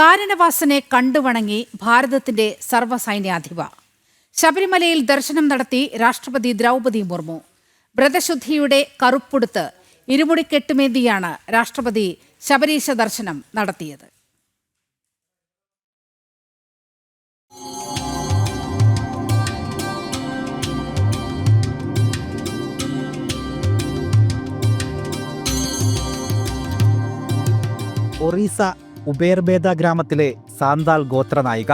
കാനനവാസനെ കണ്ടുവണങ്ങി ഭാരതത്തിന്റെ സർവസൈന്യാധിപ. ശബരിമലയിൽ ദർശനം നടത്തി രാഷ്ട്രപതി ദ്രൗപദി മുർമു. വ്രതശുദ്ധിയുടെ കറുപ്പുടുത്ത് ഇരുമുടിക്കെട്ടുമേന്തിയാണ് രാഷ്ട്രപതി ശബരീശ ദർശനം നടത്തിയത്. ഒറീസ ഉബേർബേദ ഗ്രാമത്തിലെ സാന്താൾ ഗോത്രനായിക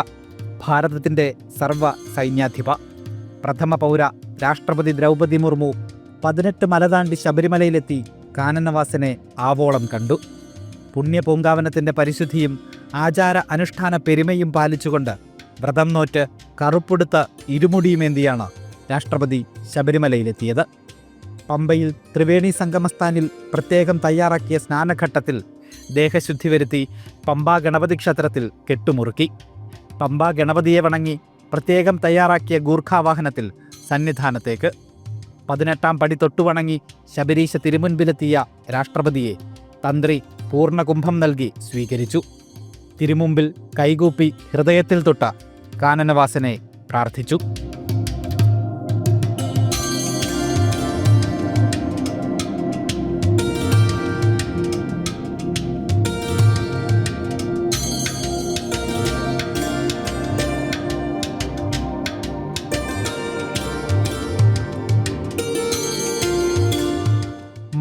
ഭാരതത്തിന്റെ സർവ സൈന്യാധിപ പ്രഥമ പൗര രാഷ്ട്രപതി ദ്രൗപദി മുർമു പതിനെട്ട് മലതാണ്ടി ശബരിമലയിലെത്തി കാനനവാസനെ ആവോളം കണ്ടു. പുണ്യപൂങ്കാവനത്തിന്റെ പരിശുദ്ധിയും ആചാര അനുഷ്ഠാന പെരുമയും പാലിച്ചുകൊണ്ട് വ്രതം നോറ്റ് കറുപ്പെടുത്ത ഇരുമുടിയുമേന്തിയാണ് രാഷ്ട്രപതി ശബരിമലയിലെത്തിയത്. പമ്പയിൽ ത്രിവേണി സംഗമസ്ഥാനിൽ പ്രത്യേകം തയ്യാറാക്കിയ സ്നാനഘട്ടത്തിൽ ദേഹശുദ്ധി വരുത്തി പമ്പാ ഗണപതി ക്ഷേത്രത്തിൽ കെട്ടുമുറുക്കി. പമ്പാ ഗണപതിയെ വണങ്ങി പ്രത്യേകം തയ്യാറാക്കിയ ഗൂർഖാവാഹനത്തിൽ സന്നിധാനത്തേക്ക്. പതിനെട്ടാം പടി തൊട്ടുവണങ്ങി ശബരീശ തിരുമുൻപിലെത്തിയ രാഷ്ട്രപതിയെ തന്ത്രി പൂർണകുംഭം നൽകി സ്വീകരിച്ചു. തിരുമുമ്പിൽ കൈകൂപ്പി ഹൃദയത്തിൽ തൊട്ട കാനനവാസനെ പ്രാർത്ഥിച്ചു.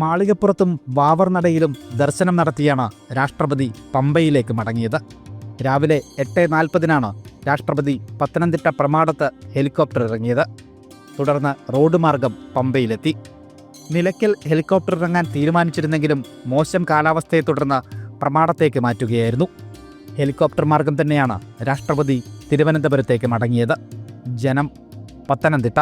മാളികപ്പുറത്തും വാവർനടയിലും ദർശനം നടത്തിയാണ് രാഷ്ട്രപതി പമ്പയിലേക്ക് മടങ്ങിയത്. രാവിലെ എട്ട് നാൽപ്പതിനാണ് രാഷ്ട്രപതി പത്തനംതിട്ട പ്രമാടത്ത് ഹെലികോപ്റ്റർ ഇറങ്ങിയത്. തുടർന്ന് റോഡ് മാർഗം പമ്പയിലെത്തി. നിലയ്ക്കൽ ഹെലികോപ്റ്റർ ഇറങ്ങാൻ തീരുമാനിച്ചിരുന്നെങ്കിലും മോശം കാലാവസ്ഥയെ തുടർന്ന് പ്രമാടത്തേക്ക് മാറ്റുകയായിരുന്നു. ഹെലികോപ്റ്റർ മാർഗം തന്നെയാണ് രാഷ്ട്രപതി തിരുവനന്തപുരത്തേക്ക് മടങ്ങിയത്. ജനം പത്തനംതിട്ട